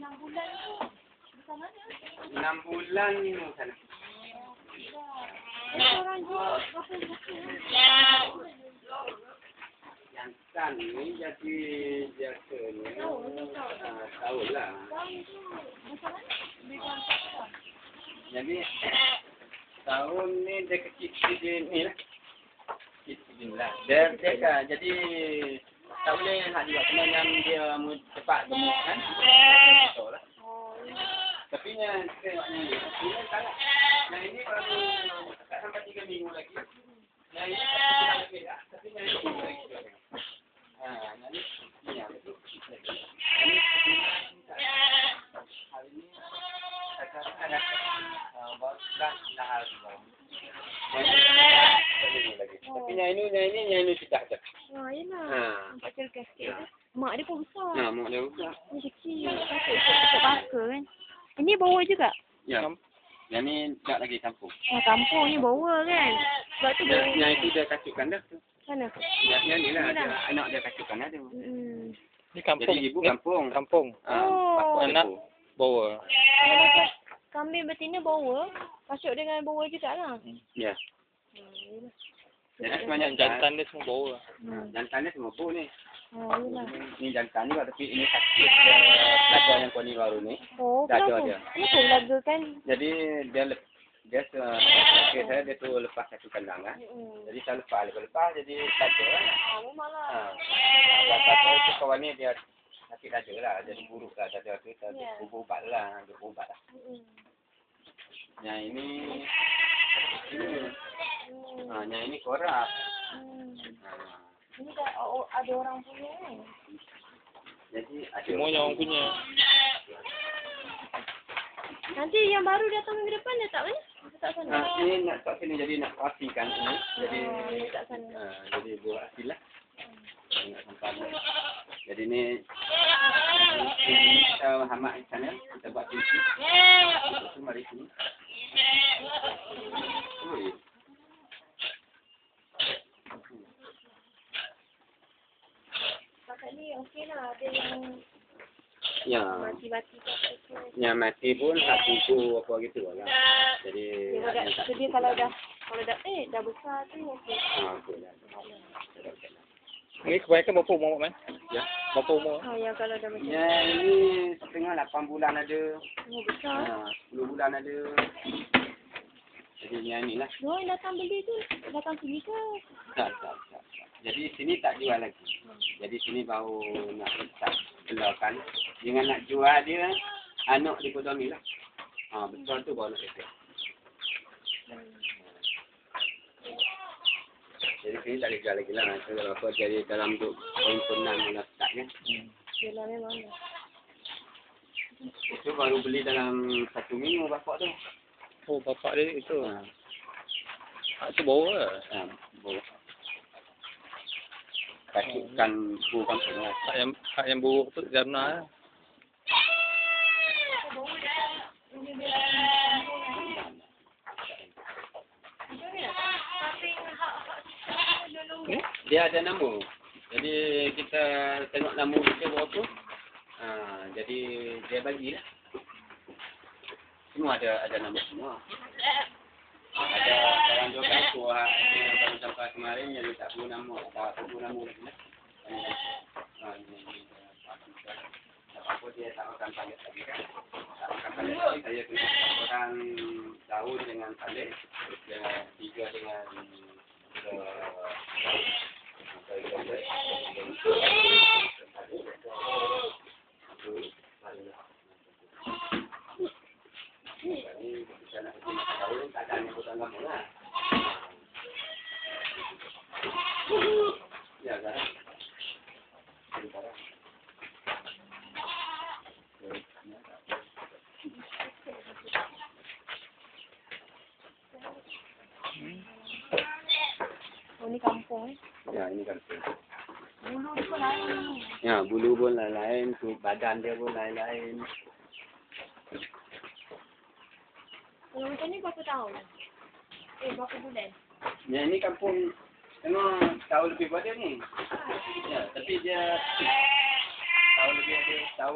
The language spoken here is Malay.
enam bulan tu. Dekat mana? Enam bulan ni sana. Ada orang jual berapa buku? Jantan ni jadi biasanya ah, tahun lah. Tahun tu? Beli kontrak kan? Jadi tahun ni dia kecil-kecil ni lah. Kecil lah. Dia, dia kan jadi tak boleh nak juga kena yang dia cepat gemuk kan. Betul lah. Oh, Tapi tengoknya ni, ini sangat. Yang ini baru tak sampai tiga minggu lagi. Yang ini. Tapi ini tiga lagi. Ha. Tapi yang ini yang ini yang ini tidak ada. Oh yelah. Ha. Nampak cergas sikit. Mak dia pun besar. Nah, mak dia buka. Ni kecil. Ikut ikut baka kan. Ini bawa juga. Ya. Yang ni tak lagi kampung. Oh, kampung ni bawa kan. Sebab tu bawa. yang itu dia kacukkan dah. Sana. Yang, yang ni lah, lah. dia, anak dia kacukkan dah tu. Hmm. Ni kampung. Jadi ibu Ni kampung. kampung. Ah, Oh. Anak. ibu. Bawa. Macam kambing betina bawa. Pasuk dengan bawa juga lah. Ya. Hmm, Jadi sebenarnya Yang jantan dia semua bawa. Hmm. Jantan dia semua pun ni. Oh, yelah. Ni jantan ni tapi ini sakit pelajar yang kau ni baru ni. Oh, Dah ada kenapa? dia. Kenapa belaga kan? Jadi dia lep, dia se okay, saya dia tu lepas satu kandang kan. Hmm. Jadi saya lepas lepas, lepas jadi dada kan. Ah, memanglah. Ha. Lepas tu tu kawan ni dia sakit dada lah. Jadi buruk lah dada tu. Dia Ya. yeah. ubat lah. Dia ubat lah. Hmm. Yang ini, ini Hmm. Ha, yang ini korak. Hmm. Ini dah oh, ada orang punya kan? Jadi ada Semuanya orang punya. Nanti yang baru datang minggu depan dia tak mana? Tak sana. Nah, ini nak tak sini jadi nak pastikan ini. Jadi Oh, tak sana. ha, jadi buat hasil lah. Nak sampai. Jadi ni ini uh, Muhammad channel kita buat TV. Itu mari sini. Oi. Kakak ni okey lah. Ada yang Ya. mati-mati kat situ. Yang mati pun tak kuku apa gitu lah. Jadi dah, so, dia kuku kalau lah. dah kalau dah eh dah besar tu okey. Ha, okey lah. Ni kebanyakan berapa umur man? Ya. Berapa umur? Ha yang kalau dah macam Yang ini setengah 8 bulan ada. oh, besar. Ha, 10 bulan ada. Jadi yang ni lah. Orang datang beli tu datang sini ke? Tak, tak. Jadi sini tak jual lagi. Jadi sini baru nak letak keluarkan. Dengan nak jual dia, anak di kodam ni lah. Ha, betul tu baru nak letak. Jadi sini tak boleh jual lagi lah. So, kalau apa jadi dalam duk konsonan nak start kan. Yelah memang. lah. Itu baru beli dalam satu minggu bapak tu. Oh, bapak dia itu. Ha, Ha, tu bawa lah. ha, boleh. Kacukkan bu kampung lah. Hak yang, hak yang buruk tu lah. Hmm? Dia ada nama. Jadi kita tengok nama kita berapa. Ha, jadi dia bagilah. Semua ada ada nama semua. Orang juga tu ha, yang baru sampai kemarin yang tak perlu nama, tak perlu nama lagi tak apa dia tak makan palet lagi kan. Tak makan palet lagi. Saya kena orang daun dengan palet. Dengan tiga dengan Oh ni kampung eh. Ya, ini. Dulu tu pun lain. Ya, bulu pun lain-lain, tu badan dia pun lain-lain. Kalau macam ni berapa tahun? Eh berapa bulan? Ya, ini kampung memang tahu lebih pada ni. Ya, tapi dia tahu lebih ada tahu